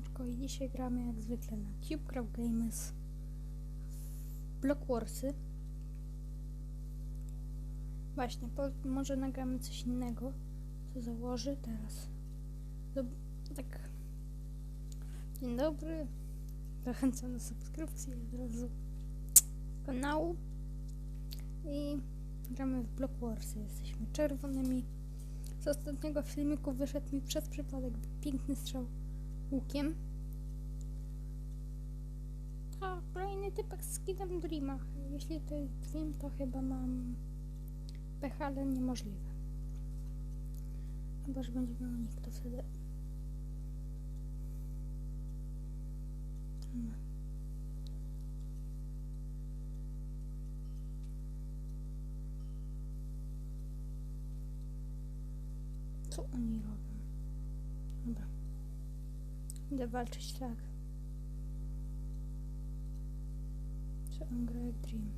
siemaneczko i dzisiaj gramy jak zwykle na CubeCraft Games Block Warsy. Właśnie, po, może nagramy coś innego, co założy teraz. Tak. Dzień dobry. Zachęcam do subskrypcji od razu kanału. I gramy w Block Warsy. Jesteśmy czerwonymi. Z ostatniego filmiku wyszedł mi przez przypadek piękny strzał łukiem. A kolejny typek z skinem Dreama. Jeśli to jest Dream, to chyba mam pecha, ale niemożliwe. Chyba, że będzie miał nikt, to wtedy... Co oni robią? Dobra. Idę walczyć tak. Czy on gra jak Dream?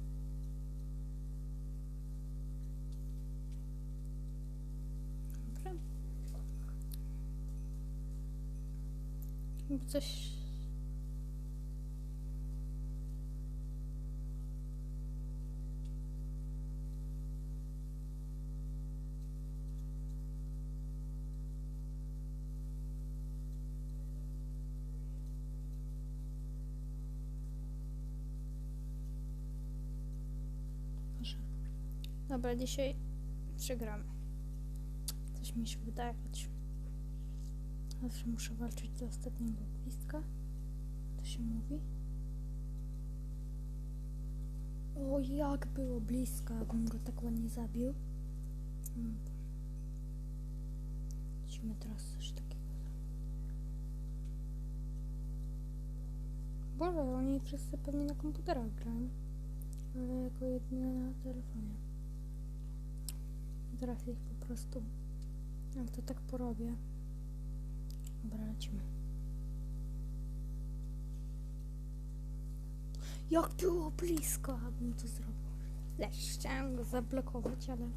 Dobra. Coś... Może. Dobra, dzisiaj przegramy. Coś mi się wydawać. Zawsze muszę walczyć do ostatniego gwizdka. To się mówi. O, jak było blisko, abym go tak ładnie zabił. Mm. Musimy teraz coś takiego. Boże, oni wszyscy pewnie na komputerach grają. Ale jako jedyne na telefonie. Teraz ich po prostu. Jak to tak porobię. Dobra, lecimy. Jak było blisko, abym to zrobił. Lecz chciałem go zablokować, ale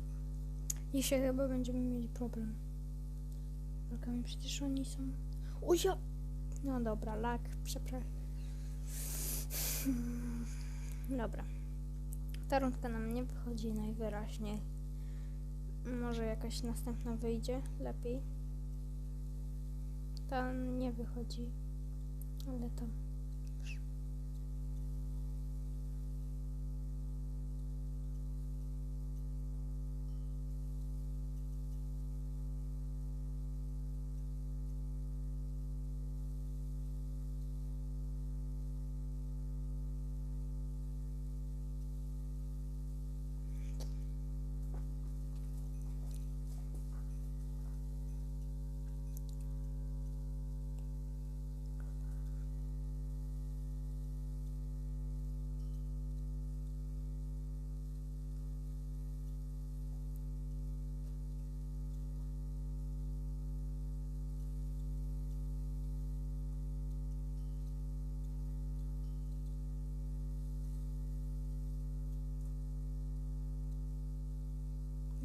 dzisiaj chyba będziemy mieli problem. Blokami przecież oni są. O ja! No dobra, lak, przepraszam. Dobra. Ta rundka nam nie wychodzi najwyraźniej. Może jakaś następna wyjdzie lepiej. Ta nie wychodzi, ale tam.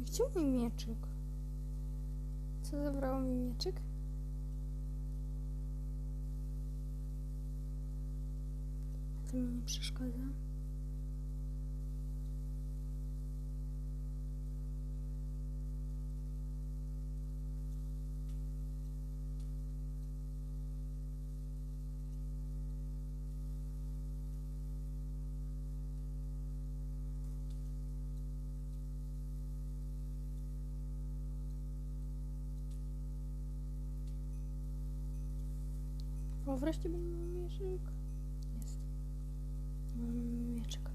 Gdzie mój mieczyk? Co zabrało mi mieczyk? To mi nie przeszkadza. O, wreszcie będzie mój mieczyk. Jest. Mam mieczyk.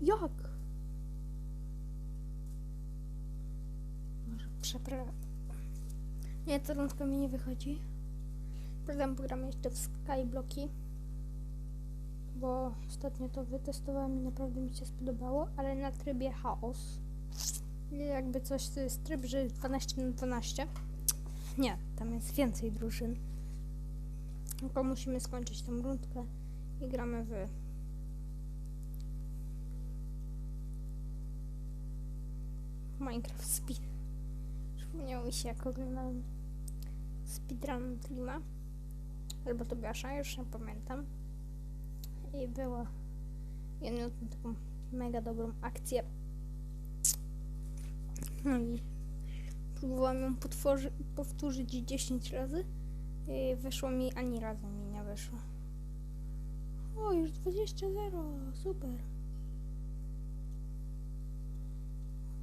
Jak? Może przepraszam. Nie, ta rundka mi nie wychodzi. Potem pogramy jeszcze w Skyblocki. Bo ostatnio to wytestowałem i naprawdę mi się spodobało, ale na trybie chaos. Jakby coś to jest tryb, że 12 na 12. Nie, tam jest więcej drużyn. Tylko musimy skończyć tą rundkę i gramy w Minecraft Speed. Przypomniało mi się, jak oglądałem speedrun Dreama. Albo Tobiasza, już nie pamiętam. I miał tam taką mega dobrą akcję. No i próbowałam ją powtórzyć 10 razy. I wyszło mi ani razu mi nie wyszło. O, już 20-0, super.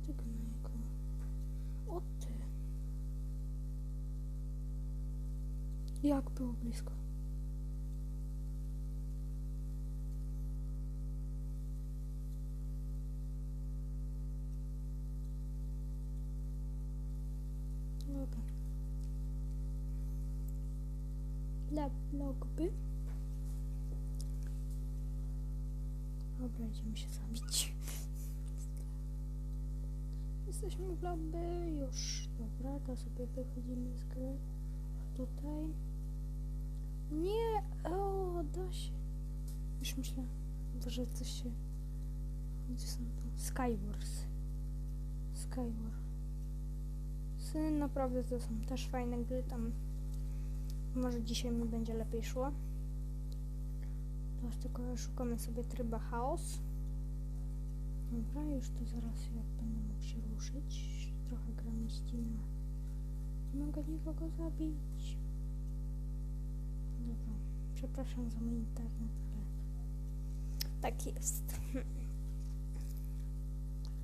Ty gnojku. O ty. Jak było blisko? Dobra. Blogby. Dobra, idziemy się zabić. Jesteśmy w lobby już. Dobra, to sobie wychodzimy z gry. Tutaj. Nie! O, da się. Już myślę, że coś się... Gdzie są to? Skywars. Skywar. Syn, naprawdę to są też fajne gry. Tam może dzisiaj mi będzie lepiej szło. Teraz tylko szukamy sobie tryba chaos. Dobra, już to zaraz jak będę mógł się ruszyć. Trochę gramy ścina. Nie mogę nikogo zabić. Dobra, przepraszam za mój internet, ale tak jest.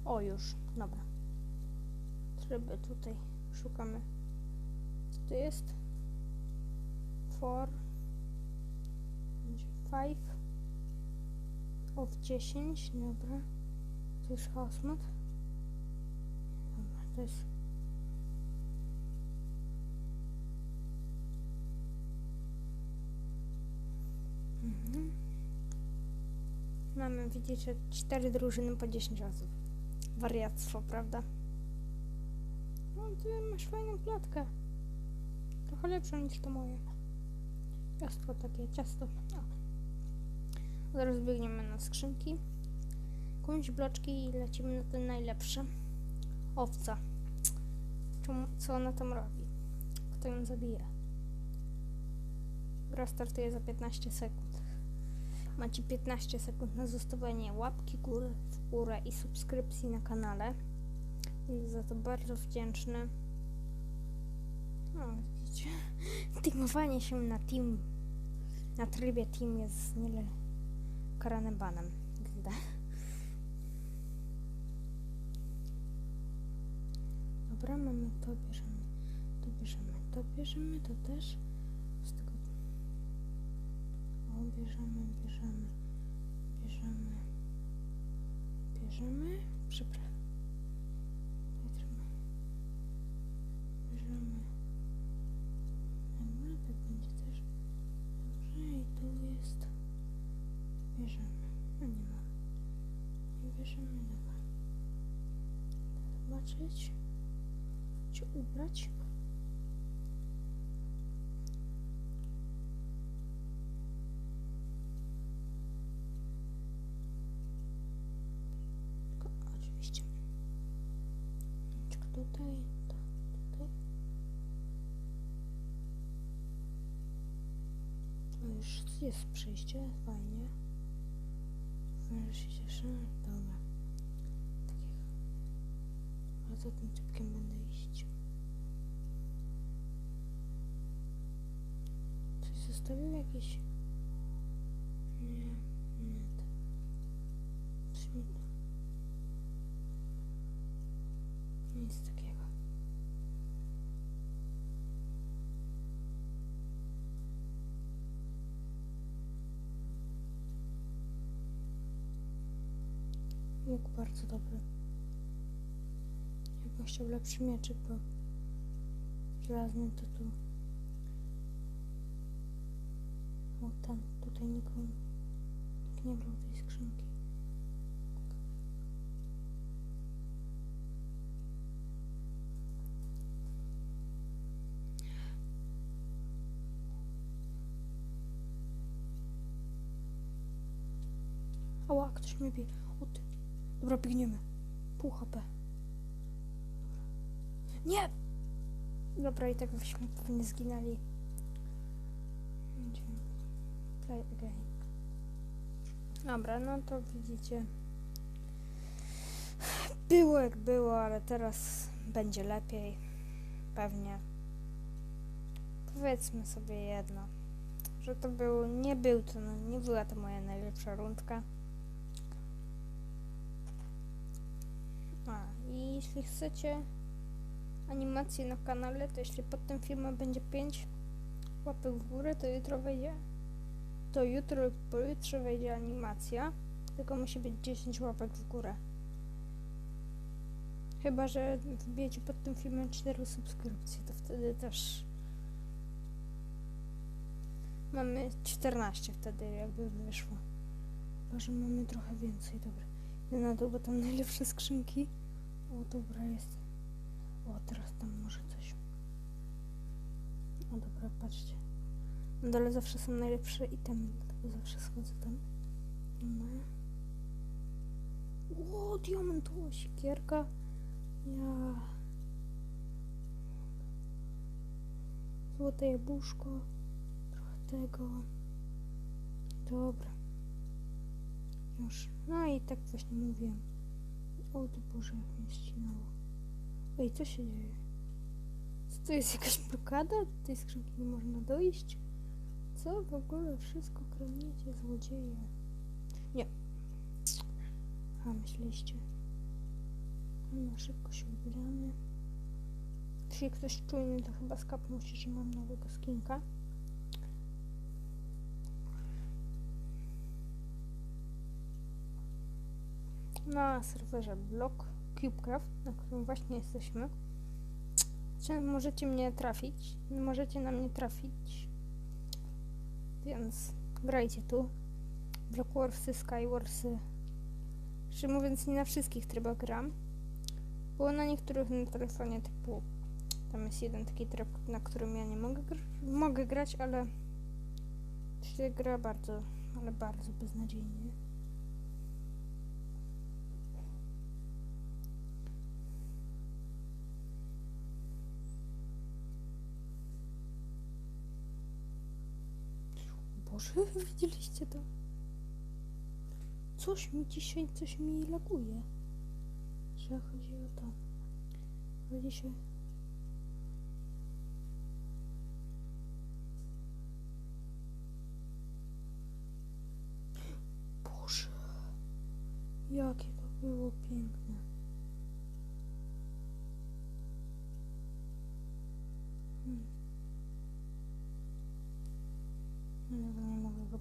O, już, dobra. Tryby tutaj szukamy. Co to jest? For. Będzie 5 of 10, dobra. To jest mod. Dobra, to jest Mhm. Mamy, widzicie, cztery drużyny po 10 osób. Wariactwo, prawda? No, ty masz fajną klatkę. Trochę lepszą niż to moje. Ciastko takie, ciasto. O. Zaraz biegniemy na skrzynki. Kupić bloczki i lecimy na te najlepsze. Owca. Czemu, co ona tam robi? Kto ją zabije? Gra startuje za 15 sekund. Macie 15 sekund na zostawienie łapki góry w górę i subskrypcji na kanale. Będę za to bardzo wdzięczny. No, widzicie. Teamowanie się na team, na trybie team jest niele karane banem. Dobra, mamy to, bierzemy, to bierzemy, to bierzemy, to też. Z tego... O, bierzemy, bierzemy, bierzemy, przepraszam. Bierzemy. Dobra, tak będzie też. Dobrze, i tu jest. Bierzemy. A nie ma. Nie bierzemy, dobra. Zobaczyć. Czy ubrać? Tylko Oczywiście. Tylko tutaj, to tutaj. O, już jest przejście, fajnie. Że się cieszę. Dobra. Za tym typkiem będę iść. Coś zostawił jakiś? Nie, nie. Mi to... Nic takiego. Łuk bardzo dobry. Chciał lepszy mieczyk, bo żelazny to tu. O ten, tutaj nikogo nikt nie brał tej skrzynki. Ała, ktoś mnie bije. O ty. Dobra, biegniemy. Pół HP. Nie! Dobra, i tak byśmy pewnie zginęli. Play again. Dobra, no to widzicie. Było jak było, ale teraz będzie lepiej. Pewnie. Powiedzmy sobie jedno. Że to był, nie był to, no, nie była to moja najlepsza rundka. A, i jeśli chcecie animację na kanale, to jeśli pod tym filmem będzie 5 łapek w górę, to jutro wejdzie to jutro lub pojutrze wejdzie animacja, tylko musi być 10 łapek w górę. Chyba, że wbijecie pod tym filmem 4 subskrypcje, to wtedy też mamy 14 wtedy jakby wyszło. Chyba, że mamy trochę więcej, dobra. Idę na dół, bo tam najlepsze skrzynki. O, dobra jest. O, teraz tam może coś. O, dobra, patrzcie. Na dole zawsze są najlepsze itemy, dlatego zawsze schodzę tam. No. O, diamentowa siekierka. Ja. Złote jabłuszko. Trochę tego. Dobra. Już. No i tak właśnie mówiłem. O, to Boże, jak mnie ścinało. Ej, co się dzieje? Co to jest jakaś blokada? Do tej skrzynki nie można dojść? Co w ogóle wszystko kradniecie, złodzieje? Nie. A, myśliście. No, szybko się ubieramy. Jeśli ktoś czujny, to chyba skapnął się, że mam nowego skinka. Na serwerze blog CubeCraft, na którym właśnie jesteśmy. Czy możecie mnie trafić? Możecie na mnie trafić więc grajcie tu. Block Warsy, Skywarsy. Szczerze mówiąc, nie na wszystkich trybach gram. Było na niektórych na telefonie typu. Tam jest jeden taki tryb, na którym ja nie mogę, gr mogę grać, ale się gra bardzo, ale bardzo beznadziejnie. Boże, widzieliście to? Coś mi dzisiaj, coś mi laguje. Że chodzi o to. Chodzi się... Boże, jakie to było piękne. Hmm. No, nie mogę go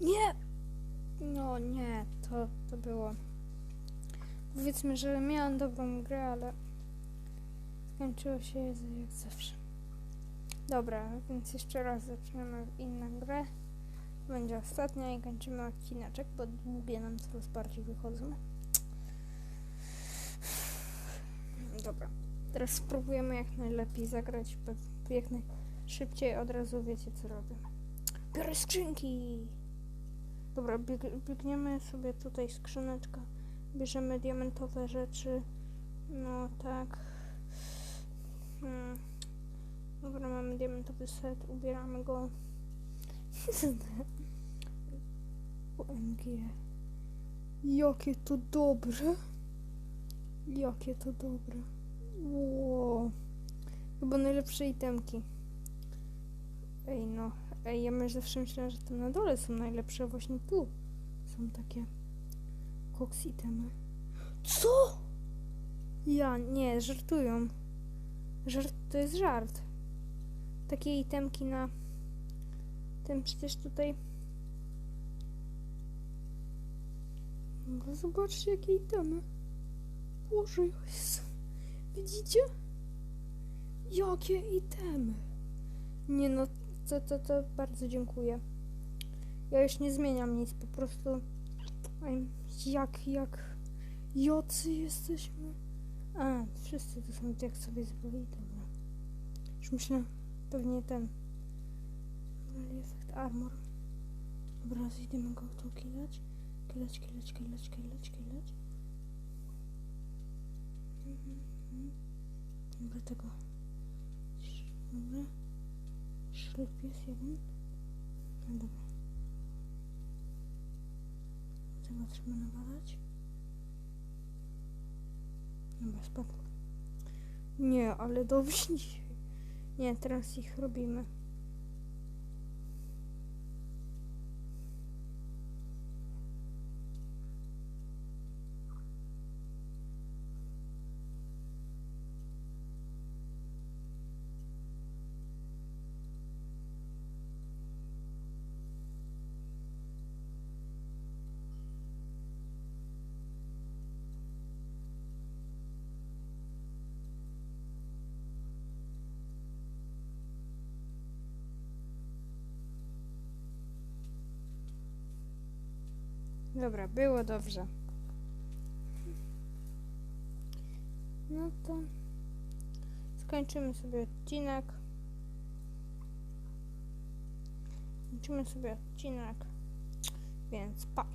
Nie! No nie, to, to było. Powiedzmy, że miałam dobrą grę, ale skończyło się jak zawsze. Dobra, więc jeszcze raz zaczniemy inną grę. Będzie ostatnia i kończymy odcineczek, bo długie nam coraz bardziej wychodzą. Dobra, teraz spróbujemy jak najlepiej zagrać, jak najszybciej od razu wiecie co robię. Biorę skrzynki! Dobra, bieg biegniemy sobie tutaj skrzyneczka, bierzemy diamentowe rzeczy No tak. Hmm. Dobra, mamy diamentowy set, ubieramy go. OMG. Jakie to dobre. Jakie to dobre. Wow. Chyba najlepsze itemki. Ej no. Ej, ja my zawsze myślałam, że tam na dole są najlepsze, a właśnie tu są takie koks itemy. Co? Ja, nie, żartują. Żart, to jest żart. Takie itemki na tym przecież tutaj. No zobaczcie jakie itemy. Boże. Widzicie? Jakie itemy. Nie no, to, to, to bardzo dziękuję. Ja już nie zmieniam nic, po prostu jak, jak jocy jesteśmy. A, wszyscy to są jak sobie zbroi, dobra. Już myślę, pewnie ten. Efekt armor. Dobra, zjedziemy go tu kilać. Kilać, kilać, kilać, kilać, kilać. Mhm, mhm. Dobra, tego. Dobra. Szlep jest jeden. No dobra. Tego trzeba nawalać. Dobra, spadł. Nie, ale dobrze dzisiaj. Nie, teraz ich robimy. Dobra, było dobrze. No to skończymy sobie odcinek. Skończymy sobie odcinek. Więc pa.